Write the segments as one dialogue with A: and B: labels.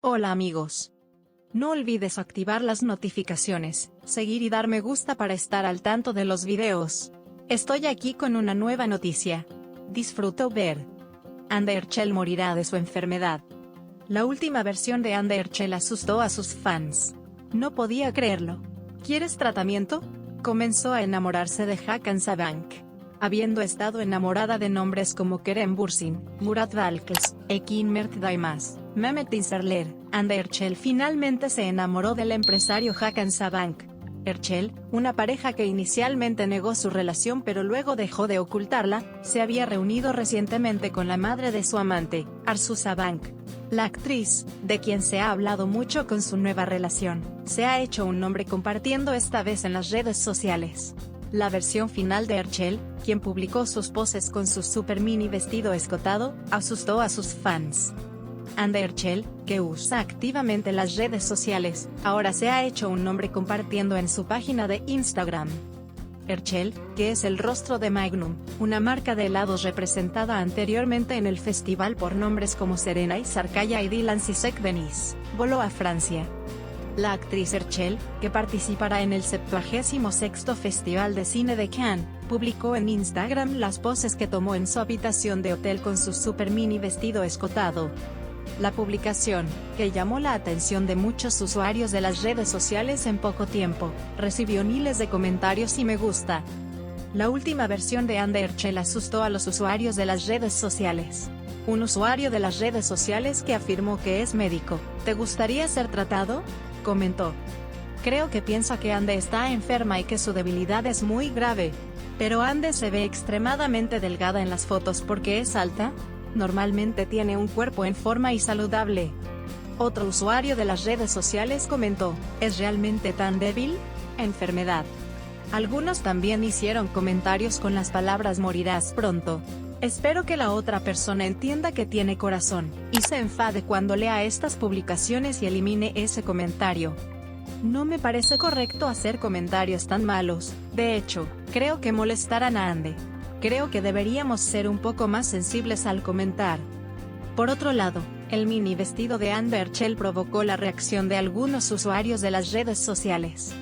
A: Hola amigos. No olvides activar las notificaciones, seguir y dar me gusta para estar al tanto de los videos. Estoy aquí con una nueva noticia. Disfruto ver. Underchell morirá de su enfermedad. La última versión de Underchell asustó a sus fans. No podía creerlo. ¿Quieres tratamiento? Comenzó a enamorarse de Hakan Sabank. Habiendo estado enamorada de nombres como Kerem Bursin, Murat Valkes, Ekin Mert Daimas, Mehmet Dinserler, and Erchel finalmente se enamoró del empresario Hakan Sabank. Erchel, una pareja que inicialmente negó su relación pero luego dejó de ocultarla, se había reunido recientemente con la madre de su amante, Arzu Sabank. La actriz, de quien se ha hablado mucho con su nueva relación, se ha hecho un nombre compartiendo esta vez en las redes sociales. La versión final de Erchel, quien publicó sus poses con su super mini vestido escotado, asustó a sus fans. Andy Erchel, que usa activamente las redes sociales, ahora se ha hecho un nombre compartiendo en su página de Instagram. Erchel, que es el rostro de Magnum, una marca de helados representada anteriormente en el festival por nombres como Serena y Sarkaya y Dylan Sisek Denis, voló a Francia. La actriz Erchel, que participará en el 76 Festival de Cine de Cannes, publicó en Instagram las poses que tomó en su habitación de hotel con su super mini vestido escotado, la publicación, que llamó la atención de muchos usuarios de las redes sociales en poco tiempo, recibió miles de comentarios y me gusta. La última versión de Underchell asustó a los usuarios de las redes sociales. Un usuario de las redes sociales que afirmó que es médico, ¿te gustaría ser tratado? comentó. Creo que piensa que Ande está enferma y que su debilidad es muy grave. Pero Ande se ve extremadamente delgada en las fotos porque es alta, normalmente tiene un cuerpo en forma y saludable. Otro usuario de las redes sociales comentó, ¿es realmente tan débil? Enfermedad. Algunos también hicieron comentarios con las palabras morirás pronto. Espero que la otra persona entienda que tiene corazón, y se enfade cuando lea estas publicaciones y elimine ese comentario. No me parece correcto hacer comentarios tan malos, de hecho, creo que molestarán a Ande. Creo que deberíamos ser un poco más sensibles al comentar. Por otro lado, el mini vestido de Amber Chell provocó la reacción de algunos usuarios de las redes sociales.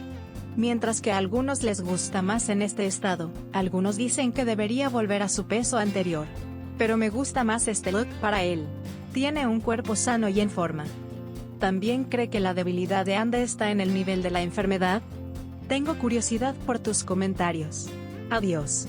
A: Mientras que a algunos les gusta más en este estado, algunos dicen que debería volver a su peso anterior. Pero me gusta más este look para él. Tiene un cuerpo sano y en forma. ¿También cree que la debilidad de Ande está en el nivel de la enfermedad? Tengo curiosidad por tus comentarios. Adiós.